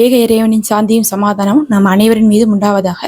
ஏக இறைவனின் சாந்தியும் சமாதானமும் நம் அனைவரின் மீதும் உண்டாவதாக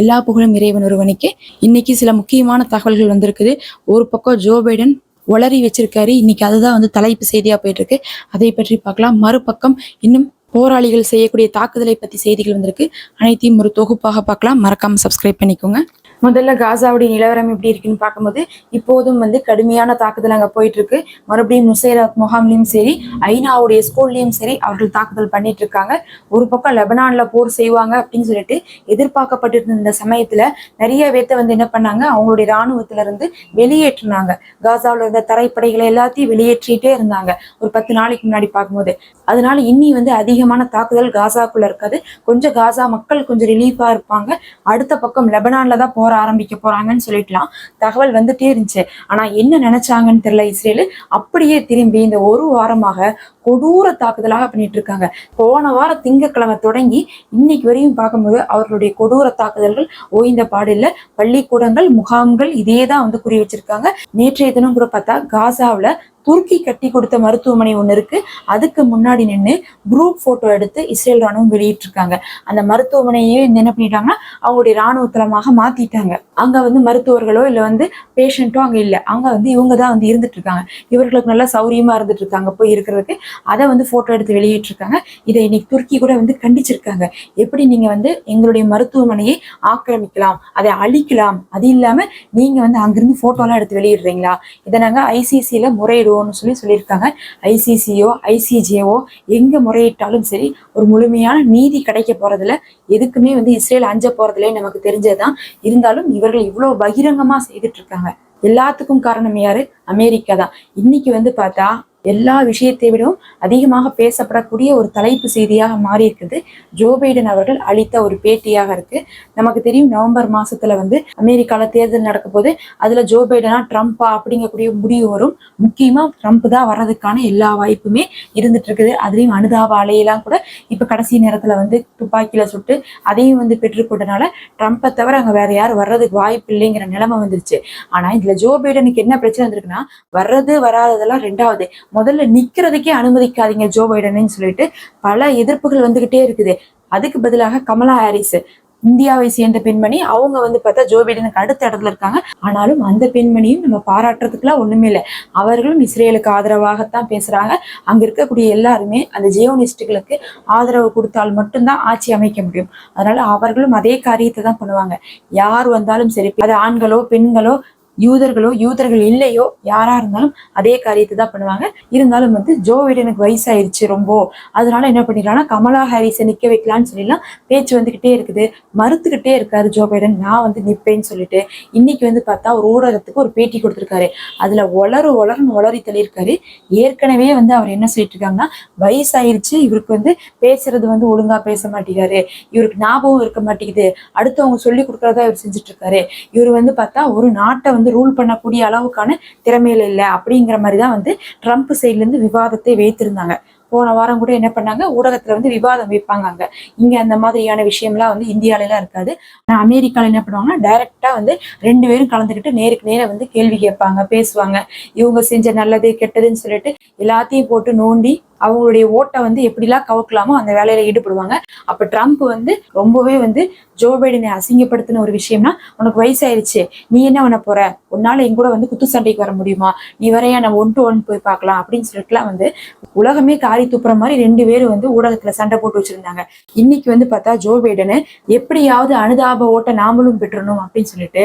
எல்லா புகழும் இறைவன் ஒருவனுக்கு. இன்னைக்கு சில முக்கியமான தகவல்கள் வந்திருக்குது. ஒரு பக்கம் ஜோ பைடன் ஒளரி வச்சிருக்காரு. இன்னைக்கு அதுதான் வந்து தலைப்பு செய்தியா போயிட்டு இருக்கு அதை பற்றி பார்க்கலாம். மறுபக்கம் இன்னும் போராளிகள் செய்யக்கூடிய தாக்குதலை பத்தி செய்திகள் வந்திருக்கு. அனைத்தையும் ஒரு தொகுப்பாக பார்க்கலாம். மறக்காம சப்ஸ்கிரைப் பண்ணிக்கோங்க. முதல்ல காசாவுடைய நிலவரம் எப்படி இருக்குன்னு பார்க்கும்போது இப்போதும் வந்து கடுமையான தாக்குதல் அங்கே போயிட்டு இருக்கு மறுபடியும் நுசைராத் முகாம்லையும் சரி ஐநாவுடைய ஸ்கூல்லையும் சரி அவர்கள் தாக்குதல் பண்ணிட்டு இருக்காங்க ஒரு பக்கம் லெபனான்ல போர் செய்வாங்க அப்படின்னு சொல்லிட்டு எதிர்பார்க்கப்பட்டிருந்த இந்த சமயத்துல நிறைய பேர்த்த வந்து என்ன பண்ணாங்க அவங்களுடைய ராணுவத்துல இருந்து வெளியேற்றினாங்க. காசாவில் இருந்த தரைப்படைகளை எல்லாத்தையும் வெளியேற்றிட்டே இருந்தாங்க. ஒரு பத்து நாளைக்கு முன்னாடி பார்க்கும்போது. அதனால இன்னி வந்து அதிகமான தாக்குதல் காசாக்குள்ள இருக்காது. கொஞ்சம் காசா மக்கள் கொஞ்சம் ரிலீஃபா இருப்பாங்க. அடுத்த பக்கம் லெபனான்ல தான் போற போர் ஆரம்பிக்க போறாங்கன்னு சொல்லிட்டுலாம் தகவல் வந்துட்டே இருந்துச்சு. ஆனா என்ன நினைச்சாங்கன்னு தெரியல இஸ்ரேலு. அப்படியே திரும்பி இந்த ஒரு வாரமாக கொடூர தாக்குதலாக பண்ணிட்டு இருக்காங்க. போன வாரம் திங்கக்கிழமை தொடங்கி இன்னைக்கு வரையும் பார்க்கும்போது அவர்களுடைய கொடூர தாக்குதல்கள் ஓய்ந்த பாடில்ல பள்ளிக்கூடங்கள் முகாம்கள் இதே தான் வந்து குறி வச்சிருக்காங்க. நேற்றைய தினம் கூட பார்த்தா காசாவில் துருக்கி கட்டி கொடுத்த மருத்துவமனை ஒன்று இருக்கு. அதுக்கு முன்னாடி நின்று குரூப் போட்டோ எடுத்து இஸ்ரேல் ராணுவம் வெளியிட்டிருக்காங்க. அந்த மருத்துவமனையே வந்து என்ன பண்ணிட்டாங்கன்னா அவங்களுடைய ராணுவ தளமாக மாத்திட்டாங்க. அங்க வந்து மருத்துவர்களோ இல்லை வந்து பேஷண்ட்டோ அங்கே இல்லை. அங்க வந்து இவங்க தான் வந்து இருந்துட்டு இருக்காங்க இவர்களுக்கு நல்லா சௌரியமா இருந்துட்டு இருக்காங்க போய் இருக்கிறதுக்கு. அதை வந்து போட்டோ எடுத்து வெளியிட்டிருக்காங்க. இதை இன்னைக்கு துருக்கி கூட வந்து கண்டிச்சிருக்காங்க. எப்படி நீங்க வந்து எங்களுடைய மருத்துவமனையை ஆக்கிரமிக்கலாம் அதை அழிக்கலாம்? அது இல்லாம நீங்க வந்து அங்கிருந்து போட்டோலாம் எடுத்து வெளியிடுறீங்களா? இதை நாங்கள் ஐசிசியில முறையிடுவோம்னு சொல்லி சொல்லியிருக்காங்க. ஐசிசியோ ஐசிஜேஓ எங்கே முறையிட்டாலும் சரி ஒரு முழுமையான நீதி கிடைக்க போகிறதுல எதுக்குமே வந்து இஸ்ரேல் அஞ்ச போகிறதுலே நமக்கு தெரிஞ்சதுதான். இருந்தாலும் இவர்கள் இவ்வளோ பகிரங்கமாக செய்துட்டு இருக்காங்க. எல்லாத்துக்கும் காரணம் யாரு? அமெரிக்கா தான். இன்னைக்கு வந்து பார்த்தா எல்லா விஷயத்தை விடவும் அதிகமாக பேசப்படக்கூடிய ஒரு தலைப்பு செய்தியாக மாறி இருக்குது ஜோ பைடன் அவர்கள் அளித்த ஒரு பேட்டியாக இருக்கு. நமக்கு தெரியும் நவம்பர் மாசத்துல வந்து அமெரிக்கால தேர்தல் நடக்க போது அதுல ஜோ பைடனா ட்ரம்ப்பா அப்படிங்கக்கூடிய முடிவு வரும் முக்கியமா ட்ரம்ப் தான் வர்றதுக்கான எல்லா வாய்ப்புமே இருந்துட்டு இருக்குது அதுலயும் அனுதாப அலையெல்லாம் கூட இப்ப கடைசி நேரத்துல வந்து துப்பாக்கியில சுட்டு அதையும் வந்து பெற்றுக்கொண்டனால ட்ரம்ப்பை தவிர அங்க வேற யாரும் வர்றதுக்கு வாய்ப்பு இல்லைங்கிற நிலைமை வந்துருச்சு. ஆனா இதுல ஜோ பைடனுக்கு என்ன பிரச்சனை வந்திருக்குன்னா வர்றது வராததெல்லாம் ரெண்டாவது. முதல்ல நிக்கிறதுக்கே அனுமதிக்காதீங்க ஜோ பைடன்னு சொல்லிட்டு பல எதிர்ப்புகள் வந்துகிட்டே இருக்குது. அதுக்கு பதிலாக கமலா ஹாரிஸ் இந்தியாவை சேர்ந்த பெண்மணி அவங்க வந்து பார்த்தா ஜோ பைடனுக்கு அடுத்த இடத்துல இருக்காங்க. ஆனாலும் அந்த பெண்மணியும் நம்ம பாராட்டுறதுக்குலாம் ஒண்ணுமே இல்லை. அவர்களும் இஸ்ரேலுக்கு ஆதரவாகத்தான் பேசுறாங்க. அங்க இருக்கக்கூடிய எல்லாருமே அந்த ஜியோனிஸ்டுகளுக்கு ஆதரவு கொடுத்தால் மட்டும்தான் ஆட்சி அமைக்க முடியும். அதனால அவர்களும் அதே காரியத்தை தான் பண்ணுவாங்க. யார் வந்தாலும் சரி அது ஆண்களோ பெண்களோ யூதர்களோ யூதர்கள் இல்லையோ யாரா இருந்தாலும் அதே காரியத்தை தான் பண்ணுவாங்க. இருந்தாலும் வந்து ஜோ பைடனுக்கு வயசாயிருச்சு ரொம்ப. அதனால என்ன பண்ணிடலாம்னா கமலா ஹாரிஸை நிக்க வைக்கலாம்னு சொல்லிலாம் பேச்சு வந்துகிட்டே இருக்குது. மறுத்துக்கிட்டே இருக்காரு ஜோ பைடன் நான் வந்து நிப்பேன்னு சொல்லிட்டு. இன்னைக்கு வந்து பார்த்தா ஒரு ஊடகத்துக்கு ஒரு பேட்டி கொடுத்துருக்காரு. அதுல ஒளரு ஒளருன்னு ஒளரி தள்ளியிருக்காரு. ஏற்கனவே வந்து அவர் என்ன சொல்லிட்டு இருக்காங்கன்னா வயசாயிருச்சு இவருக்கு வந்து பேசுறது வந்து ஒழுங்கா பேச மாட்டேங்கிறாரு. இவருக்கு ஞாபகம் இருக்க மாட்டேங்குது. அடுத்தவங்க சொல்லி கொடுக்கறதா இவர் செஞ்சுட்டு இருக்காரு இவர் வந்து பார்த்தா ஒரு நாட்டை வந்து ரூல் பண்ணக்கூடிய அளவுக்கான திறமையில இல்லை. அப்படிங்கிற மாதிரி தான் வந்து ட்ரம்ப் சைட்லேருந்து விவாதத்தை வைத்திருந்தாங்க. போன வாரம் கூட என்ன பண்ணாங்க? ஊடகத்துல வந்து விவாதம் வைப்பாங்க அங்க. இங்க அந்த மாதிரியான விஷயம்லாம் வந்து இந்தியாலெல்லாம் இருக்காது. ஆனா அமெரிக்கால என்ன பண்ணுவாங்கன்னா டைரக்டா வந்து ரெண்டு பேரும் கலந்துக்கிட்டு நேருக்கு நேர வந்து கேள்வி கேட்பாங்க பேசுவாங்க. இவங்க செஞ்ச நல்லது கெட்டதுன்னு சொல்லிட்டு எல்லாத்தையும் போட்டு நோண்டி அவங்களுடைய ஓட்டை வந்து எப்படிலாம் கவக்கலாமோ அந்த வேலையில ஈடுபடுவாங்க. அப்ப ட்ரம்ப் வந்து ரொம்பவே வந்து ஜோ பைடனை அசிங்கப்படுத்தின ஒரு விஷயம்னா உனக்கு வயசாயிருச்சு நீ என்ன பண்ண போற? உன்னால எங்கூட வந்து குத்து சண்டைக்கு வர முடியுமா? நீ வரையா நம்ம ஒன் டு ஒன் போய் பார்க்கலாம் அப்படின்னு சொல்லிட்டுலாம் வந்து உலகமே காரி துப்புற மாதிரி ரெண்டு பேரும் வந்து ஊடகத்துல சண்டை போட்டு வச்சிருந்தாங்க. இன்னைக்கு வந்து பார்த்தா ஜோ பைடனு எப்படியாவது அனுதாப ஓட்ட நாமளும் பெற்றணும் அப்படின்னு சொல்லிட்டு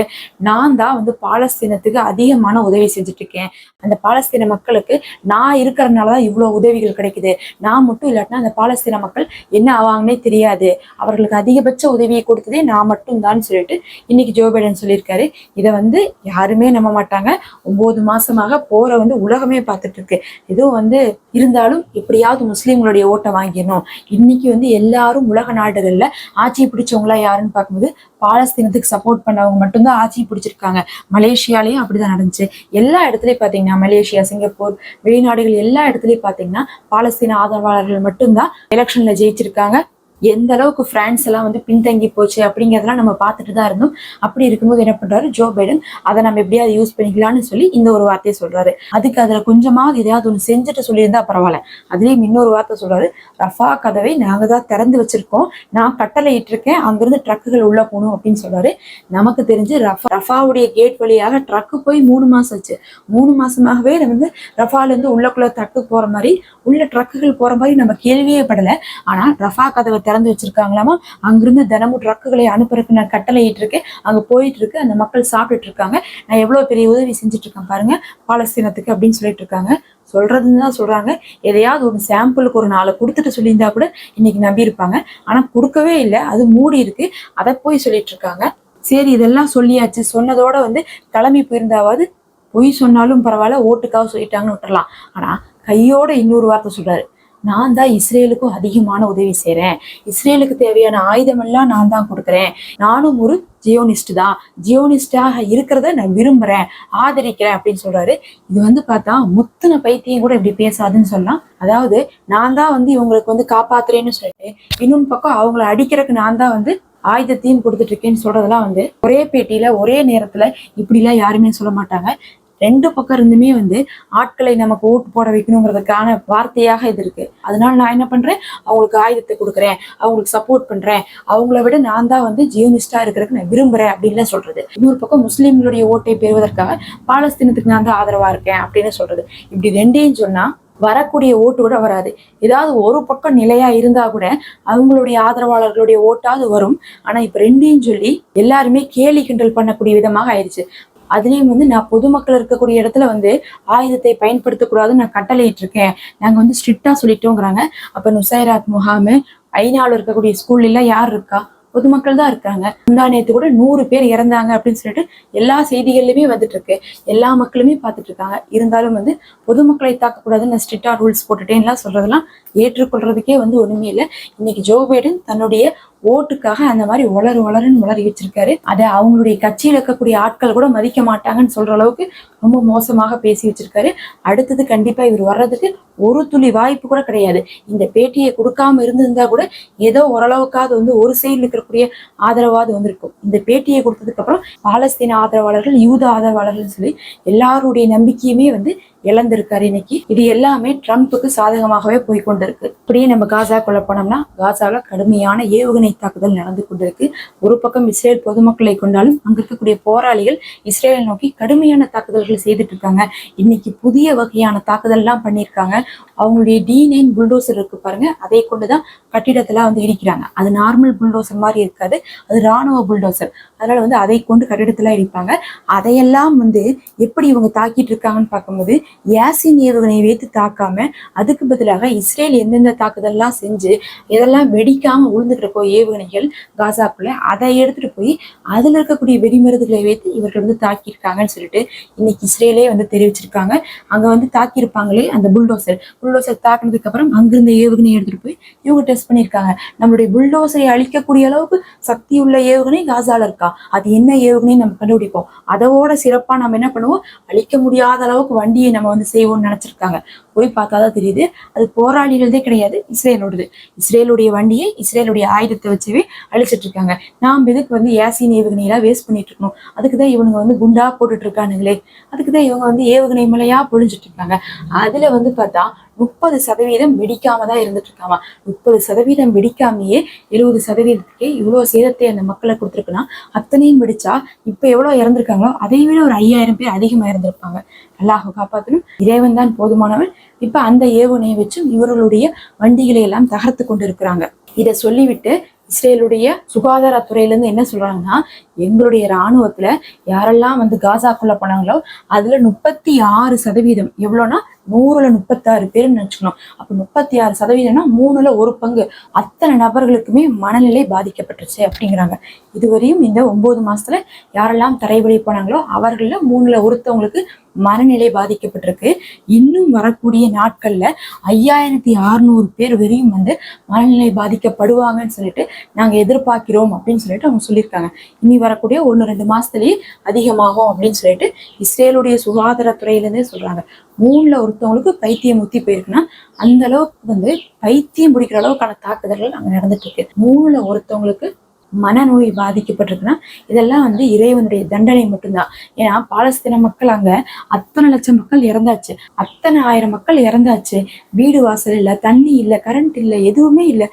நான் தான் வந்து பாலஸ்தீனத்துக்கு அதிகமான உதவி செஞ்சுட்டு இருக்கேன். அந்த பாலஸ்தீன மக்களுக்கு நான் இருக்கிறதுனாலதான் இவ்வளவு உதவிகள் கிடைக்குது. நான் மட்டும் இல்லாட்டினா அந்த பாலஸ்தீன மக்கள் என்ன ஆவாங்கன்னே தெரியாது. அவர்களுக்கு அதிகபட்ச உதவியை கொடுத்ததே நான் மட்டும் தான் சொல்லிட்டு இன்னைக்கு ஜோ பைடன் சொல்லியிருக்காரு. இதை வந்து யாருமே நம்ப மாட்டாங்க. ஒன்பது மாசமாக போற வந்து உலகமே பார்த்துட்டு இருக்கு இதுவும் வந்து இருந்தாலும் எப்படியாவது முஸ்லீம்களுடைய ஓட்டை வாங்கிடணும். இன்னைக்கு வந்து எல்லாரும் உலக நாடுகளில் ஆட்சி பிடிச்சவங்களா யாருன்னு பார்க்கும்போது பாலஸ்தீனத்துக்கு சப்போர்ட் பண்ணவங்க மட்டும்தான் ஆட்சி பிடிச்சிருக்காங்க. மலேசியாலையும் அப்படிதான் நடந்துச்சு. எல்லா இடத்துலயும் பார்த்தீங்கன்னா மலேசியா சிங்கப்பூர் வெளிநாடுகள் எல்லா இடத்துலயும் பார்த்தீங்கன்னா பாலஸ்தீன ஆதரவாளர்கள் மட்டும்தான் எலெக்ஷன்ல ஜெயிச்சிருக்காங்க. எந்த அளவுக்கு பிரான்ஸ் எல்லாம் வந்து பின்தங்கி போச்சு அப்படிங்கிறதெல்லாம் நம்ம பார்த்துட்டு தான் இருந்தோம். அப்படி இருக்கும்போது என்ன பண்றாரு? ஜோ பைடன் அதை நம்ம எப்படியாவது யூஸ் பண்ணிக்கலாம்னு சொல்லி இந்த ஒரு வார்த்தையை சொல்றாரு. அதுக்கு அதுல கொஞ்சமாவது எதையாவது ஒன்று செஞ்சுட்டு சொல்லியிருந்தா பரவாயில்ல. அதுலயும் இன்னொரு வார்த்தை சொல்றாரு. ரஃபா கதவை நாங்க தான் திறந்து வச்சிருக்கோம். நான் கட்டளை இட்டிருக்கேன். அங்கிருந்து ட்ரக்குகள் உள்ள போகணும் அப்படின்னு சொல்றாரு. நமக்கு தெரிஞ்சு ரஃபா ரஃபாவுடைய கேட் வழியாக ட்ரக்கு போய் மூணு மாசம் ஆச்சு. மூணு மாசமாகவே வந்து ரஃபால இருந்து உள்ளக்குள்ள ட்ரக்கு போற மாதிரி உள்ள ட்ரக்குகள் போற மாதிரி நம்ம கேள்வியே படல. ஆனா ரஃபா கதவை திறந்து வச்சிருக்காங்களாமா? அங்கிருந்து தினமும் ட்ரக்குகளை அனுப்புறதுக்கு நான் கட்டளை இருக்கேன் அங்க போயிட்டு இருக்கு அந்த மக்கள் சாப்பிட்டுட்டு இருக்காங்க நான் எவ்வளவு பெரிய உதவி செஞ்சுட்டு இருக்கேன் பாருங்க. பாலஸ்தீனத்துக்கு அப்படின்னு சொல்லிட்டு இருக்காங்க சொல்றதுன்னு தான் சொல்றாங்க. எதையாவது ஒரு சாம்பிளுக்கு ஒரு நாளை கொடுத்துட்டு சொல்லியிருந்தா கூட இன்னைக்கு நம்பி இருப்பாங்க ஆனா கொடுக்கவே இல்லை. அது மூடி இருக்கு. அதை போய் சொல்லிட்டு இருக்காங்க சரி இதெல்லாம் சொல்லியாச்சு. சொன்னதோட வந்து கிளம்பி போயிருந்தாவது பொய் சொன்னாலும் பரவாயில்ல. ஓட்டுக்காக சொல்லிட்டாங்கன்னு விட்டுறலாம். ஆனா கையோட இன்னொரு வார்த்தை சொல்றாரு. நான் தான் இஸ்ரேலுக்கும் அதிகமான உதவி செய்கிறேன் இஸ்ரேலுக்கு தேவையான ஆயுதமெல்லாம் நான் தான் கொடுக்குறேன். நானும் ஒரு ஜியோனிஸ்ட் தான். ஜியோனிஸ்டாக இருக்கிறத நான் விரும்புகிறேன் ஆதரிக்கிறேன் அப்படின்னு சொல்கிறாரு இது வந்து பார்த்தா முத்துன பைத்தியம் கூட இப்படி பேசாதுன்னு சொல்லலாம். அதாவது நான் தான் வந்து இவங்களுக்கு வந்து காப்பாத்துறேன்னு சொல்லிட்டு இன்னொன்று பக்கம் அவங்கள அடிக்கிறதுக்கு நான் தான் வந்து ஆயுதத்தையும் கொடுத்துட்டு இருக்கேன்னு சொல்றதெல்லாம் வந்து ஒரே பேட்டியில ஒரே நேரத்துல இப்படிலாம் யாருமே சொல்ல மாட்டாங்க. ரெண்டு பக்கம் இருந்துமே வந்து ஆட்களை நமக்கு ஓட்டு போட வைக்கணுங்கிறதுக்கான வார்த்தையாக இது இருக்கு. அதனால நான் என்ன பண்றேன்? அவங்களுக்கு ஆயுதத்தை கொடுக்குறேன். அவங்களுக்கு சப்போர்ட் பண்றேன். அவங்கள விட நான் தான் வந்து ஜியோனிஸ்டா இருக்கிறதுக்கு நான் விரும்புறேன் அப்படின்னு சொல்றது. இன்னொரு பக்கம் முஸ்லீம்களுடைய ஓட்டை பெறுவதற்காக பாலஸ்தீனத்துக்கு நான் தான் ஆதரவா இருக்கேன் அப்படின்னு சொல்றது. இப்படி ரெண்டையும் சொன்னா வரக்கூடிய ஓட்டு கூட வராது. ஏதாவது ஒரு பக்கம் நிலையா இருந்தா கூட அவங்களுடைய ஆதரவாளர்களுடைய ஓட்டாவது வரும். ஆனா இப்ப ரெண்டையும் சொல்லி எல்லாருமே கேலி கிண்டல் பண்ணக்கூடிய விதமாக ஆயிடுச்சு. அதுலேயும் வந்து நான் பொதுமக்கள் இருக்கக்கூடிய இடத்துல வந்து ஆயுதத்தை பயன்படுத்தக்கூடாதுன்னு நான் கட்டளையிட்டு இருக்கேன் நாங்கள் வந்து ஸ்ட்ரிக்டாக சொல்லிட்டோங்கிறாங்க. அப்போ நுசைராத் முகாமு ஐநாவில் இருக்கக்கூடிய ஸ்கூல்ல யார் இருக்கா? பொதுமக்கள் தான் இருக்காங்க. முந்தா கூட நூறு பேர் இறந்தாங்க அப்படின்னு சொல்லிட்டு எல்லா செய்திகள்லையுமே வந்துட்டு இருக்கு எல்லா மக்களுமே பார்த்துட்டு இருக்காங்க இருந்தாலும் வந்து பொதுமக்களை தாக்கக்கூடாதுன்னு ஸ்ட்ரிக்டா ரூல்ஸ் போட்டுட்டேன்லாம் சொல்றதெல்லாம் ஏற்றுக்கொள்றதுக்கே வந்து ஒண்ணுமே இல்லை. இன்னைக்கு ஜோ பைடன் தன்னுடைய ஓட்டுக்காக அந்த மாதிரி உளறு வளருன்னு உளறி வச்சிருக்காரு. அதை அவங்களுடைய கட்சியில் இருக்கக்கூடிய ஆட்கள் கூட மதிக்க மாட்டாங்கன்னு சொல்ற அளவுக்கு ரொம்ப மோசமாக பேசி வச்சிருக்காரு. அடுத்தது கண்டிப்பா இவர் வர்றதுக்கு ஒரு துளி வாய்ப்பு கூட கிடையாது. இந்த பேட்டியை கொடுக்காம இருந்திருந்தா கூட ஏதோ ஓரளவுக்காவது வந்து ஒரு சைடில் இருக்கக்கூடிய ஆதரவாது வந்திருக்கும். இந்த பேட்டியை கொடுத்ததுக்கு அப்புறம் பாலஸ்தீன ஆதரவாளர்கள் யூத ஆதரவாளர்கள் சொல்லி எல்லாருடைய நம்பிக்கையுமே வந்து இழந்திருக்காரு இன்னைக்கு. இது எல்லாமே ட்ரம்ப்புக்கு சாதகமாகவே போய் கொண்டிருக்கு இப்படியே நம்ம காசாக்குள்ள போனோம்னா காசாவில் கடுமையான ஏவுகணை தாக்குதல் நடந்து கொண்டிருக்கு. ஒரு பக்கம் இஸ்ரேல் பொதுமக்களை கொண்டாலும் அங்க இருக்கக்கூடிய போராளிகள் இஸ்ரேலை நோக்கி கடுமையான தாக்குதல்கள் செய்துட்டு இருக்காங்க இன்னைக்கு புதிய வகையான தாக்குதல்லாம் பண்ணியிருக்காங்க அவங்களுடைய டி நைன் புல்டோசர் இருக்கு பாருங்க. அதை கொண்டுதான் கட்டிடத்தெல்லாம் வந்து இடிக்கிறாங்க. அது நார்மல் புல்டோசர் மாதிரி இருக்காது. அது ராணுவ புல்டோசர் அதனால வந்து அதை கொண்டு கட்டிடத்தெல்லாம் இடிப்பாங்க. அதையெல்லாம் வந்து எப்படி இவங்க தாக்கிட்டு இருக்காங்கன்னு பார்க்கும்போது யாசின் ஏவுகணையை வைத்து தாக்காம அதுக்கு பதிலாக இஸ்ரேல் எந்தெந்த தாக்குதல்லாம் செஞ்சு இதெல்லாம் வெடிக்காம விழுந்துட்டு போய் ஏவுகணைகள் காசாக்குள்ள அதை எடுத்துட்டு போய் அதுல இருக்கக்கூடிய வெடிமருந்துகளை வைத்து இவர்கள் வந்து தாக்கியிருக்காங்கன்னு சொல்லிட்டு இன்னைக்கு இஸ்ரேலே வந்து தெரிவிச்சிருக்காங்க. அங்க வந்து தாக்கியிருப்பாங்களே அந்த புல்டோசர். புல்டோசர் தாக்குனதுக்கு அப்புறம் அங்கிருந்த ஏவுகணை எடுத்துட்டு போய் இவங்க டெஸ்ட் பண்ணியிருக்காங்க. நம்மளுடைய புல்டோசரை அழிக்கக்கூடிய அளவுக்கு சக்தி உள்ள ஏவுகணை காசால இருக்கா? அது என்ன ஏவுகணைன்னு நம்ம கண்டுபிடிப்போம். அதோட சிறப்பா நம்ம என்ன பண்ணுவோம்? அழிக்க முடியாத அளவுக்கு வண்டியை நம்ம வந்து செய்வோம்னு நினைச்சிருக்காங்க. போய் பார்த்தா தான் தெரியுது. அது போராளிகளதே கிடையாது. இஸ்ரேலோடது. இஸ்ரேலுடைய வண்டியை இஸ்ரேலுடைய ஆயுதத்தை வச்சவே அழிச்சிட்டு இருக்காங்க நாம் இதுக்கு வந்து ஏசின் ஏவுகணையெல்லாம் வேஸ்ட் பண்ணிட்டு இருக்கணும்? அதுக்கு தான் இவனுங்க வந்து குண்டா போட்டுட்டு இருக்கானுங்களே. அதுக்கு தான் இவங்க வந்து ஏவுகணை மலையா பொழிஞ்சிட்டு இருக்காங்க. அதுல வந்து பார்த்தா முப்பது சதவீதம் வெடிக்காம தான் இருந்துட்டு இருக்காமா. முப்பது சதவீதம் வெடிக்காமையே எழுபது சதவீதத்துக்கே இவ்வளோ சேதத்தை அந்த மக்களை கொடுத்துருக்குன்னா அத்தனையும் வெடிச்சா இப்போ எவ்வளோ இறந்துருக்காங்களோ அதை விட ஒரு ஐயாயிரம் பேர் அதிகமாக இறந்திருப்பாங்க. அல்லாஹ் காப்பாற்றணும் இறைவன் தான் போதுமானவன். இப்போ அந்த ஏவுகணையை வச்சும் இவர்களுடைய வண்டிகளை எல்லாம் தகர்த்து கொண்டு இருக்கிறாங்க இதை சொல்லிவிட்டு இஸ்ரேலுடைய சுகாதாரத்துறையிலேருந்து என்ன சொல்றாங்கன்னா எங்களுடைய இராணுவத்துல யாரெல்லாம் வந்து காசாக்குள்ள போனாங்களோ அதுல முப்பத்தி ஆறு சதவீதம் எவ்வளோனா நூறுல முப்பத்தாறு பேர்னு வச்சுக்கணும் அப்போ முப்பத்தி ஆறு சதவீதம்னா மூணுல ஒரு பங்கு. அத்தனை நபர்களுக்குமே மனநிலை பாதிக்கப்பட்டுருச்சு அப்படிங்கிறாங்க. இதுவரையும் இந்த ஒன்பது மாசத்துல யாரெல்லாம் தரைவழி போனாங்களோ அவர்களில் மூணுல ஒருத்தவங்களுக்கு மனநிலை பாதிக்கப்பட்டிருக்கு. இன்னும் வரக்கூடிய நாட்கள்ல ஐயாயிரத்தி அறுநூறு பேர் வரையும் வந்து மனநிலை பாதிக்கப்படுவாங்கன்னு சொல்லிட்டு நாங்க எதிர்பார்க்கிறோம் அப்படின்னு சொல்லிட்டு அவங்க சொல்லியிருக்காங்க. இனி வரக்கூடிய ஒன்று ரெண்டு மாசத்துலயே அதிகமாகும் அப்படின்னு சொல்லிட்டு இஸ்ரேலுடைய சுகாதாரத்துறையிலேருந்தே சொல்றாங்க. மூணுல ஒருத்தவங்களுக்கு பைத்தியம் முத்தி போயிருக்குன்னா அந்த அளவுக்கு வந்து பைத்தியம் பிடிக்கிற அளவுக்கான தாக்குதல்கள் அங்க நடந்துட்டு இருக்கு. மூணுல ஒருத்தவங்களுக்கு மனநோய் பாதிக்கப்பட்டிருக்குன்னா இதெல்லாம் வந்து இறைவனுடைய தண்டனை மட்டும்தான். ஏன்னா பாலஸ்தீன மக்கள் அங்க அத்தனை லட்சம் மக்கள் இறந்தாச்சு. அத்தனை ஆயிரம் மக்கள் இறந்தாச்சு. வீடு வாசல் இல்லை தண்ணி இல்லை கரண்ட் இல்லை எதுவுமே இல்லை.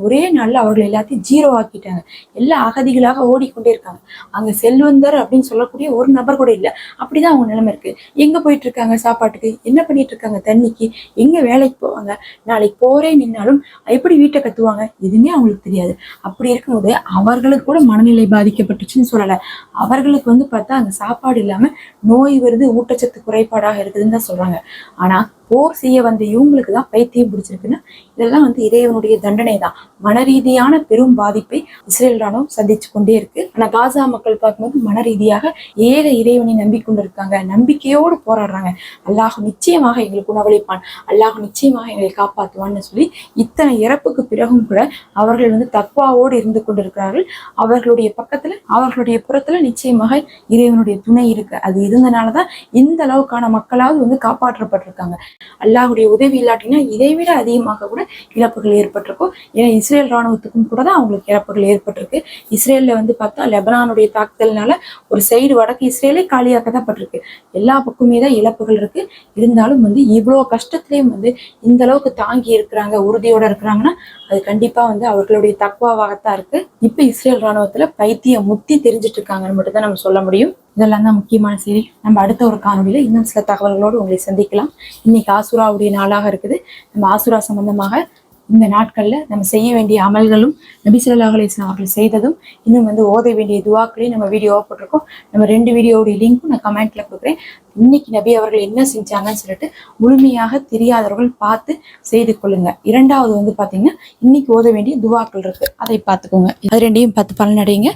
ஒரே நாள்ல அவர்கள் எல்லாத்தையும் ஜீரோ ஆக்கிட்டாங்க. எல்லா அகதிகளாக ஓடிக்கொண்டே இருக்காங்க. அங்க செல்வந்தர் அப்படின்னு சொல்லக்கூடிய ஒரு நபர் கூட இல்லை. அப்படிதான் அவங்க நிலைமை இருக்கு. எங்க போயிட்டு இருக்காங்க சாப்பாட்டுக்கு? என்ன பண்ணிட்டு இருக்காங்க தண்ணிக்கு? எங்க வேலைக்கு போவாங்க? நாளைக்கு போறே நின்னாலும் எப்படி வீட்டை கத்துவாங்க எதுவுமே அவங்களுக்கு தெரியாது. அப்படி இருக்கும்போது அவர்களுக்கு கூட மனநிலை பாதிக்கப்பட்டுச்சுன்னு சொல்லலை. அவர்களுக்கு வந்து பார்த்தா அங்க சாப்பாடு இல்லாம நோய் வருது ஊட்டச்சத்து குறைபாடாக இருக்குதுன்னு தான் சொல்றாங்க. ஆனா போர் செய்ய வந்த இவங்களுக்கு தான் பைத்தியம் பிடிச்சிருக்குன்னா இதெல்லாம் வந்து இறைவனுடைய தண்டனை தான் மன ரீதியான பெரும் பாதிப்பை இஸ்ரேல் ராணுவம் சந்திச்சு கொண்டே இருக்கு. ஆனா காசா மக்கள் பார்க்கும்போது மன ரீதியாக ஏக இறைவனை நம்பிக்கொண்டு இருக்காங்க நம்பிக்கையோடு போராடுறாங்க. அல்லாஹ் நிச்சயமாக எங்களுக்கு உணவளிப்பான். அல்லாஹ் நிச்சயமாக எங்களை காப்பாற்றுவான்னு சொல்லி இத்தனை இறப்புக்கு பிறகும் கூட அவர்கள் வந்து தக்வாவோடு இருந்து கொண்டிருக்கிறார்கள். அவர்களுடைய பக்கத்துல அவர்களுடைய புறத்துல நிச்சயமாக இறைவனுடைய துணை இருக்கு. அது இருந்தனாலதான் இந்த அளவுக்கான மக்களாவது வந்து காப்பாற்றப்பட்டிருக்காங்க. அல்லாஹுடைய உதவி இல்லாட்டினா இதை விட அதிகமாக கூட இழப்புகள் ஏற்பட்டிருக்கும். ஏன்னா இஸ்ரேல் ராணுவத்துக்கும் கூட தான் அவங்களுக்கு இழப்புகள் ஏற்பட்டிருக்கு. இஸ்ரேல்ல வந்து பார்த்தா லெபனானுடைய தாக்குதல்னால ஒரு சைடு வடக்கு இஸ்ரேலே காலியாக்கப்பட்டிருக்கு. எல்லா பக்கமே தான் இழப்புகள் இருக்கு. இருந்தாலும் வந்து இவ்வளோ கஷ்டத்திலையும் வந்து இந்த அளவுக்கு தாங்கி இருக்கிறாங்க உறுதியோட இருக்கிறாங்கன்னா அது கண்டிப்பா வந்து அவர்களுடைய தக்குவாவாகத்தான் இருக்கு. இப்போ இஸ்ரேல் ராணுவத்துல பைத்தியம் முத்தி தெரிஞ்சிட்டு இருக்காங்கன்னு மட்டும் தான் நம்ம சொல்ல முடியும். இதெல்லாம் தான் முக்கியமான செய்தி. நம்ம அடுத்த ஒரு காணொலியில் இன்னும் சில தகவல்களோடு உங்களை சந்திக்கலாம். இன்னைக்கு ஆசுராவுடைய நாளாக இருக்குது. நம்ம ஆசுரா சம்பந்தமாக இந்த நாட்களில் நம்ம செய்ய வேண்டிய அமல்களும் நபி ஸல்லல்லாஹு அவர்கள் செய்ததும் இன்னும் வந்து ஓத வேண்டிய துவாக்களையும் நம்ம வீடியோவாக போட்டிருக்கோம். நம்ம ரெண்டு வீடியோவுடைய லிங்க்கும் நான் கமெண்ட்ல கொடுக்குறேன். இன்னைக்கு நபி அவர்கள் என்ன செஞ்சாங்கன்னு சொல்லிட்டு முழுமையாக தெரியாதவர்கள் பார்த்து செய்து கொள்ளுங்க. இரண்டாவது வந்து பார்த்தீங்கன்னா இன்னைக்கு ஓத வேண்டிய துவாக்கள் இருக்கு. அதை பார்த்துக்கோங்க. அது ரெண்டையும் பார்த்து பலனடைங்க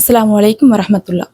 அஸ்லாம் வலைக்கும் வரமத்துல்லா